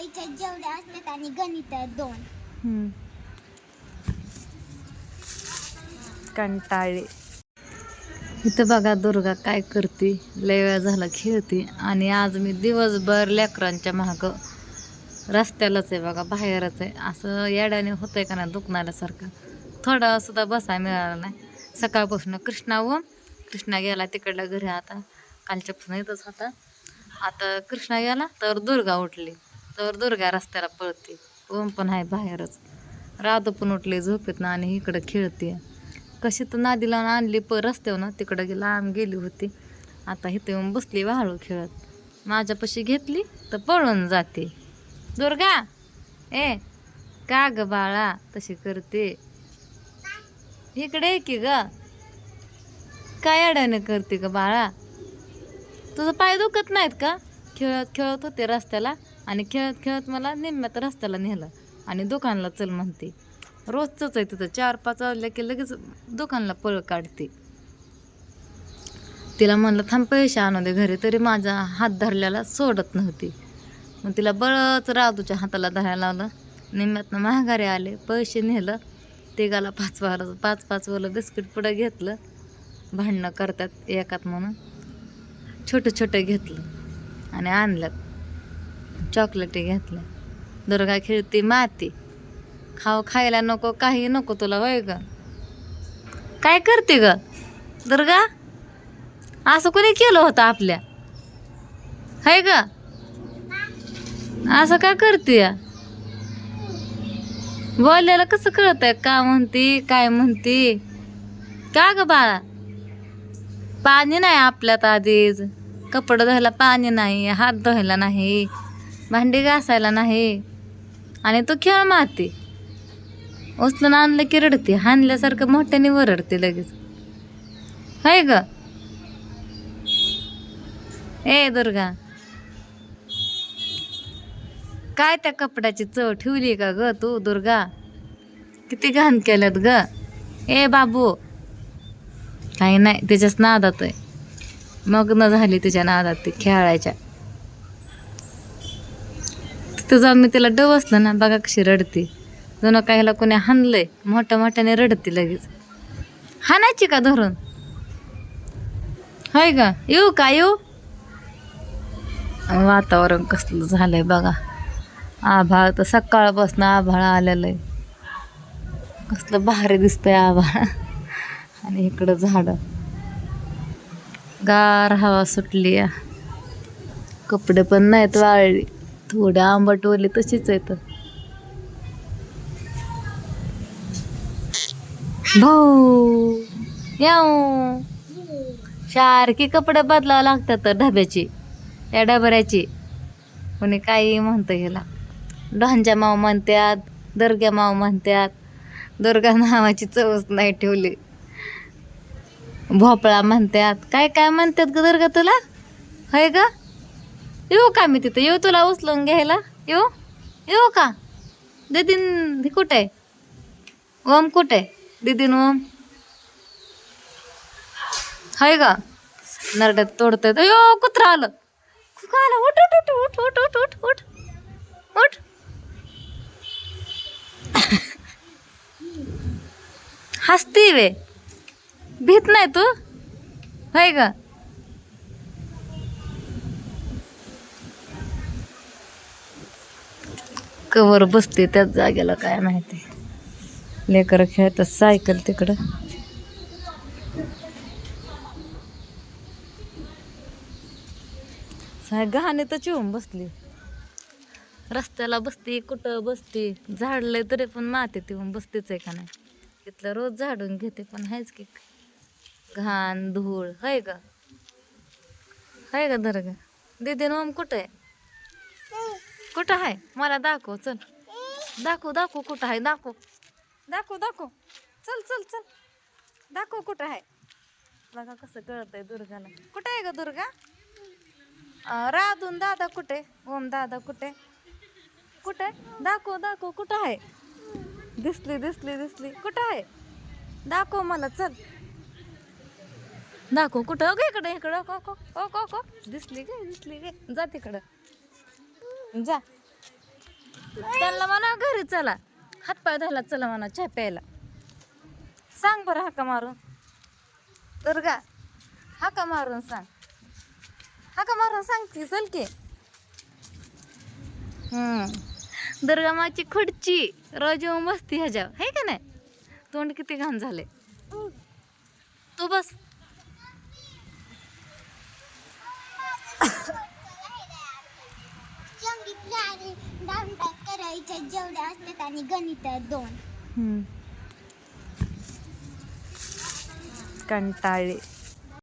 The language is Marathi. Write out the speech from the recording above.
कंटाळीच्या जेवढ्या असतात आणि गणित दोन. हम्म. कंटाळी. इथं बघा दुर्गा काय करते लय वेळ झाला खेळते आणि आज मी दिवसभर लेकरांच्या महाग रस्त्यालाच आहे बघा बाहेरच आहे. असं येड्याने होतंय का नाही दुखणाऱ्यासारखं. थोडा सुद्धा बसाय मिळाला नाही. सकाळपासून कृष्णा व कृष्णा गेला तिकडल्या घरी आता. कालच्यापासून इथंच होता. आता कृष्णा गेला तर दुर्गा उठली. तर दुर्गा रस्त्याला पळते. ओम पण आहे बाहेरच. राधू पण उठली झोपेत ना आणि इकडं खेळते. कशी तर नादी लावून आणली प रस्त्यावर ना तिकडं गे- लांब गेली होती. आता इथं येऊन बसली वाळू खेळत. माझ्यापाशी घेतली तर पळून जाते. दुर्गा! ए का ग बाळा तशी करते? इकडे की ग. काय अड्याने करते ग बाळा? तुझं पाय दुखत नाहीत का? खेळत खेळत होते रस्त्याला. आणि खेळत खेळत मला निम्म्यात रस्त्याला नेलं आणि दुकानला चल म्हणते. रोजचंच आहे तिथं चार पाच वाजल्या की लगेच दुकानला पळ काढते. तिला म्हणलं थांब पैसे आणू दे घरी तरी माझा हात धरल्याला सोडत नव्हती. मग तिला बळच राजूच्या हाताला धरायला लावलं. निम्म्यातनं महागारी आले पैसे नेलं तिघाला पाच वाला पाच पाच वालं बिस्किट पुढं घेतलं. भांडणं करतात एकात म्हणून. छोटं छोटं घेतलं आणि आणल्यात. चॉकलेटी घेतल्या. दुर्गा खेळती माती. खाऊ खायला नको काही नको तुला होय ग. काय करते ग? दुर्गा? असं कोणी केलं होतं आपल्या? हाय ग? असं का करते? बोलल्याला कसं कळत आहे का म्हणती काय म्हणती? का ग बाळा? पाणी नाही आपल्यात आधीच. कपडं धुवायला पाणी नाही हात धुवायला नाही. भांडी घासायला नाही. आणि तो खेळ मारते. उचलून आणलं की रडते. हाणल्यासारखं मोठ्याने वरडते लगेच. हाय ग. ए दुर्गा. काय त्या कपड्याची चव ठेवली का ग तू दुर्गा? किती घाण केल्यात ग. ए बाबू. काही नाही त्याच्याच नादात आहे. मग्न झाली तिच्या नादात ती खेळायच्या. तिथं जाऊन मी तिला डवसलं ना बघा कशी रडते. जुनं काहीला कोणी हाणलंय मोठ्या मोठ्याने रडते लगेच. हाणायची का धरून? होय का? येऊ का येऊ? वातावरण कसलं झालंय बघा. आभाळ तर सकाळपासून आभाळ आलेलं आहे. कसलं भारी दिसतंय आभाळ. आणि इकडं झाडं. गार हवा सुटली या. कपडे पण नाहीत वाळली. थोडे आंबट ओली तशीच आहेत भाऊ याऊ. सारखे कपडे बदलावं लागतात ढाब्याची या डबऱ्याची कोणी काही म्हणतं ह्याला. डोहांच्या माव म्हणतात दर्ग्या माव म्हणतात दुर्गा नावाची चवच नाही ठेवली. भोपळा म्हणतात काय काय म्हणतात ग दुर्गा तुला? होय ग? येऊ का मी तिथं? येऊ तुला उचलून घ्यायला? येऊ? येऊ का? दीदीन कुठे आहे? ओम कुठे आहे? दीदीन ओम? हाय का? नरड्यात तर येऊ कुत्रा आलं. कुका आलं? उठ उठ उठ उठ उठ उठ उठ उठ. उठ. हसती वे भीत नाही तू? होय का? कवर बसते त्याच जागेला काय माहिती. लेकर खेळतात सायकल तिकडं. साय तर चिवून बसली. रस्त्याला बसती कुठं बसती झाडलंय तरी पण मातीत येऊन बसतीच आहे का नाही. तिथलं रोज झाडून घेते पण आहेच की. घाण धूळ हाय का? हाय का दर्गा? दीदी ओम कुठं आहे? कुठं आहे? मला दाखव चल. दाखव दाखव कुठं आहे? दाखव. दाखव दाखव. चल चल चल. दाखव कुठं आहे? बघा कसं कळत आहे दुर्गाला. कुठं आहे ग दुर्गा? राधून दादा कुठे? ओम दादा कुठे? कुठे दाखव दाखव कुठं आहे? दिसली दिसली दिसली. कुठं आहे? दाखव मला चल. दाखव कुठं? ग इकडे इकडं. को हो, को हो, को हो. को को दिसली गे दिसली गे. जा तिकडं. जा. त्यांना म्हणा घरी चला. हातपाय धुवायला चला म्हणा चहा प्यायला. सांग बरं हाका मारून. दुर्गा हाका मारून सांग. हाका मारून सांगते चल की. दुर्गा माची खुर्ची रोज येऊन बसती ह्याच्यावर. आहे का नाही? तोंड किती घाण झाले तू बस संगीत आणि डांटा करायच्या जेवढ्या असतात आणि गणित दोन हम्म. कंटाळले